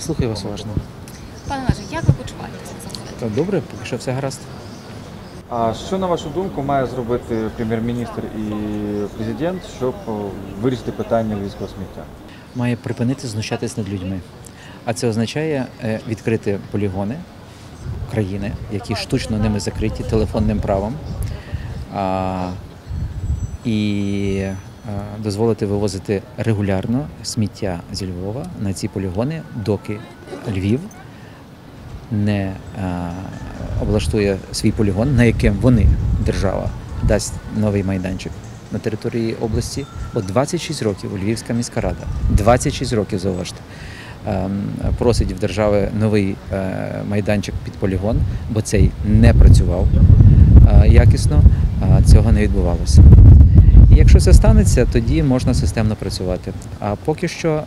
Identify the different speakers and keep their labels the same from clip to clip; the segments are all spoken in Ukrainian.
Speaker 1: Слухаю вас уважно.
Speaker 2: Пане Олеже, як ви почуваєтеся?
Speaker 1: Та добре, поки що все гаразд.
Speaker 3: А що на вашу думку має зробити прем'єр-міністр і президент, щоб вирішити питання львівського сміття?
Speaker 1: Має припинити знущатись над людьми. А це означає е, відкрити полігони країни, які штучно ними закриті телефонним правом, а, і е, дозволити вивозити регулярно сміття зі Львова на ці полігони, доки Львів не е, облаштує свій полігон, на яким вони, держава, дасть новий майданчик на території області. От 26 років Львівська міська рада, 26 років, зауважте, ем, просить в держави новий е, майданчик під полігон, бо цей не працював е, якісно, цього не відбувалося. Якщо це станеться, тоді можна системно працювати. А поки що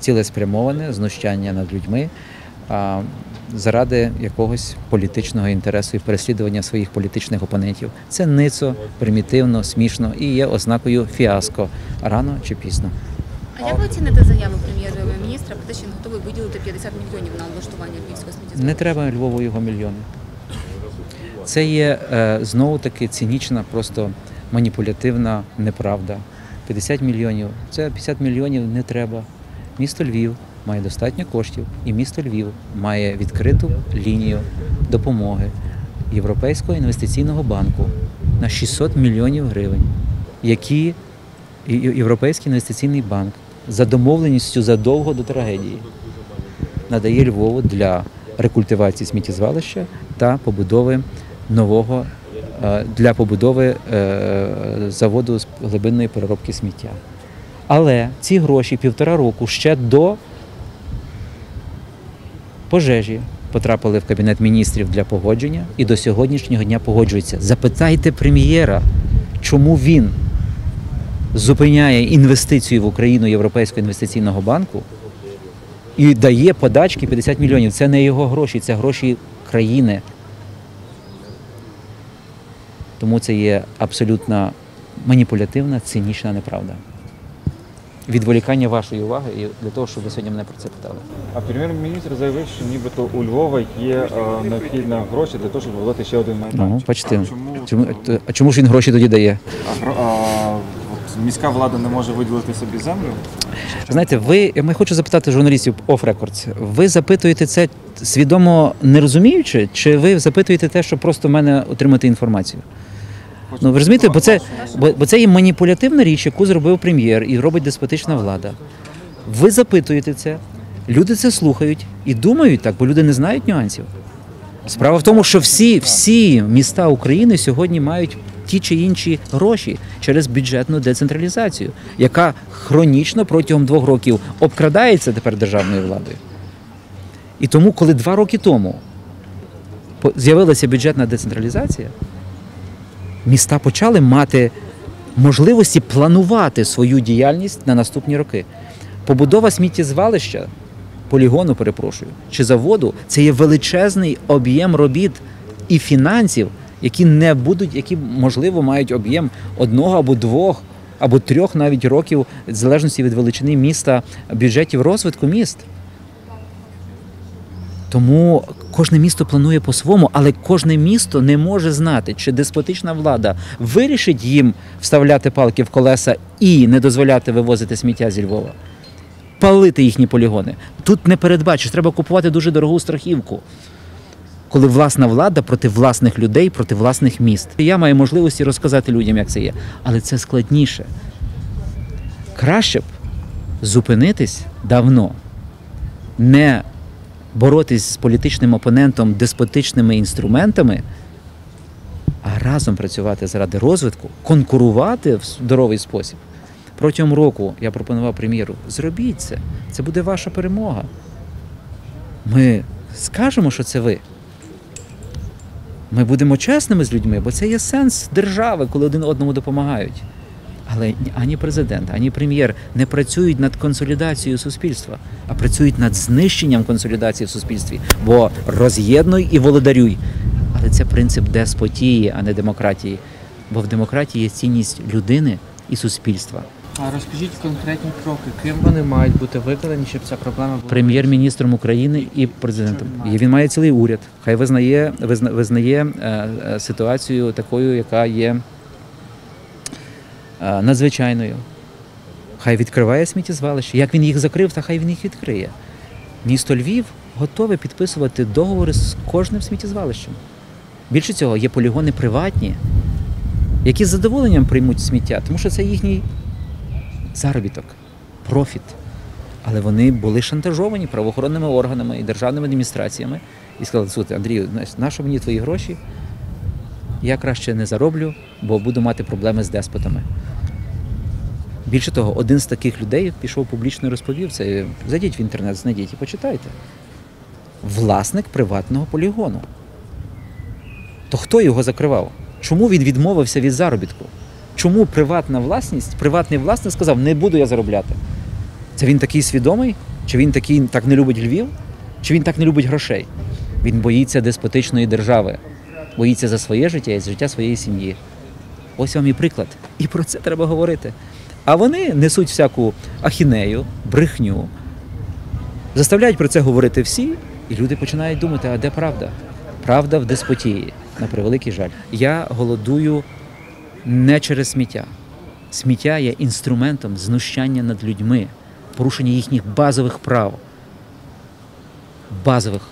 Speaker 1: цілеспрямоване знущання над людьми заради якогось політичного інтересу і переслідування своїх політичних опонентів. Це ницо, примітивно, смішно і є ознакою фіаско рано чи пізно.
Speaker 2: А як ви оціните заяву прем'єр-міністра про те, що він готовий виділити 50 мільйонів на облаштування львівського сміттєзвалища?
Speaker 1: Не треба Львову його мільйони. Це є е, знову таки цинічна, просто маніпулятивна неправда. 50 мільйонів. Це 50 мільйонів не треба. Місто Львів має достатньо коштів, і місто Львів має відкриту лінію допомоги Європейського інвестиційного банку на 600 мільйонів гривень, які Європейський інвестиційний банк за домовленістю задовго до трагедії надає Львову для рекультивації сміттєзвалища та побудови нового для побудови е, заводу з глибинної переробки сміття. Але ці гроші півтора року ще до пожежі потрапили в кабінет міністрів для погодження і до сьогоднішнього дня погоджуються. Запитайте прем'єра, чому він зупиняє інвестицію в Україну Європейського інвестиційного банку і дає подачки 50 мільйонів. Це не його гроші, це гроші країни. Тому це є абсолютно маніпулятивна, цинічна неправда. Відволікання вашої уваги і для того, щоб ви сьогодні мене про це питали.
Speaker 3: А прем'єр-міністр заявив, що нібито у Львова є е, необхідні гроші для того, щоб будувати ще один майданчик.
Speaker 1: Ну, бачите,
Speaker 3: А чому,
Speaker 1: чому, а чому ж він гроші тоді дає?
Speaker 3: а, а, міська влада не може виділити собі землю?
Speaker 1: Знаєте, ви я хочу запитати журналістів off records, Ви запитуєте це свідомо не розуміючи, чи ви запитуєте те, щоб просто в мене отримати інформацію? Ну ви розумієте, бо це, бо, бо це є маніпулятивна річ, яку зробив прем'єр і робить деспотична влада. Ви запитуєте це, люди це слухають і думають так, бо люди не знають нюансів. Справа в тому, що всі, всі міста України сьогодні мають ті чи інші гроші через бюджетну децентралізацію, яка хронічно протягом двох років обкрадається тепер державною владою. І тому, коли два роки тому з'явилася бюджетна децентралізація, міста почали мати можливості планувати свою діяльність на наступні роки. Побудова сміттєзвалища, полігону, перепрошую, чи заводу це є величезний об'єм робіт і фінансів, які не будуть, які можливо мають об'єм одного або двох, або трьох навіть років, в залежності від величини міста, бюджетів розвитку міст. Тому кожне місто планує по-своєму, але кожне місто не може знати, чи деспотична влада вирішить їм вставляти палки в колеса і не дозволяти вивозити сміття зі Львова, палити їхні полігони. Тут не передбачиш, треба купувати дуже дорогу страхівку. Коли власна влада проти власних людей, проти власних міст. Я маю можливості розказати людям, як це є, але це складніше. Краще б зупинитись давно, не боротись з політичним опонентом деспотичними інструментами, а разом працювати заради розвитку, конкурувати в здоровий спосіб. Протягом року я пропонував прем'єру: зробіть це, це буде ваша перемога. Ми скажемо, що це ви. Ми будемо чесними з людьми, бо це є сенс держави, коли один одному допомагають. Але ані президент, ані прем'єр не працюють над консолідацією суспільства, а працюють над знищенням консолідації в суспільстві. Бо роз'єднуй і володарюй. Але це принцип деспотії, а не демократії. Бо в демократії є цінність людини і суспільства.
Speaker 4: А розкажіть конкретні кроки, ким вони мають бути виконані, щоб ця проблема була
Speaker 1: прем'єр-міністром України і президентом. І він має цілий уряд. Хай визнає, визна, визнає е, е, ситуацію такою, яка є надзвичайною. Хай відкриває сміттєзвалище. Як він їх закрив, та хай він їх відкриє. Місто Львів готове підписувати договори з кожним сміттєзвалищем. Більше цього, є полігони приватні, які з задоволенням приймуть сміття, тому що це їхній заробіток, профіт. Але вони були шантажовані правоохоронними органами і державними адміністраціями і сказали, слухай, Андрію, нащо мені твої гроші? Я краще не зароблю, бо буду мати проблеми з деспотами. Більше того, один з таких людей пішов публічно і розповів це. Зайдіть в інтернет, знайдіть і почитайте. Власник приватного полігону. То хто його закривав? Чому він відмовився від заробітку? Чому приватна власність, приватний власник сказав, не буду я заробляти? Це він такий свідомий? Чи він такий так не любить Львів? Чи він так не любить грошей? Він боїться деспотичної держави, боїться за своє життя і за життя своєї сім'ї. Ось вам і приклад. І про це треба говорити. А вони несуть всяку ахінею, брехню, заставляють про це говорити всі, і люди починають думати, а де правда? Правда в деспотії, на превеликий жаль. Я голодую не через сміття. Сміття є інструментом знущання над людьми, порушення їхніх базових прав. Базових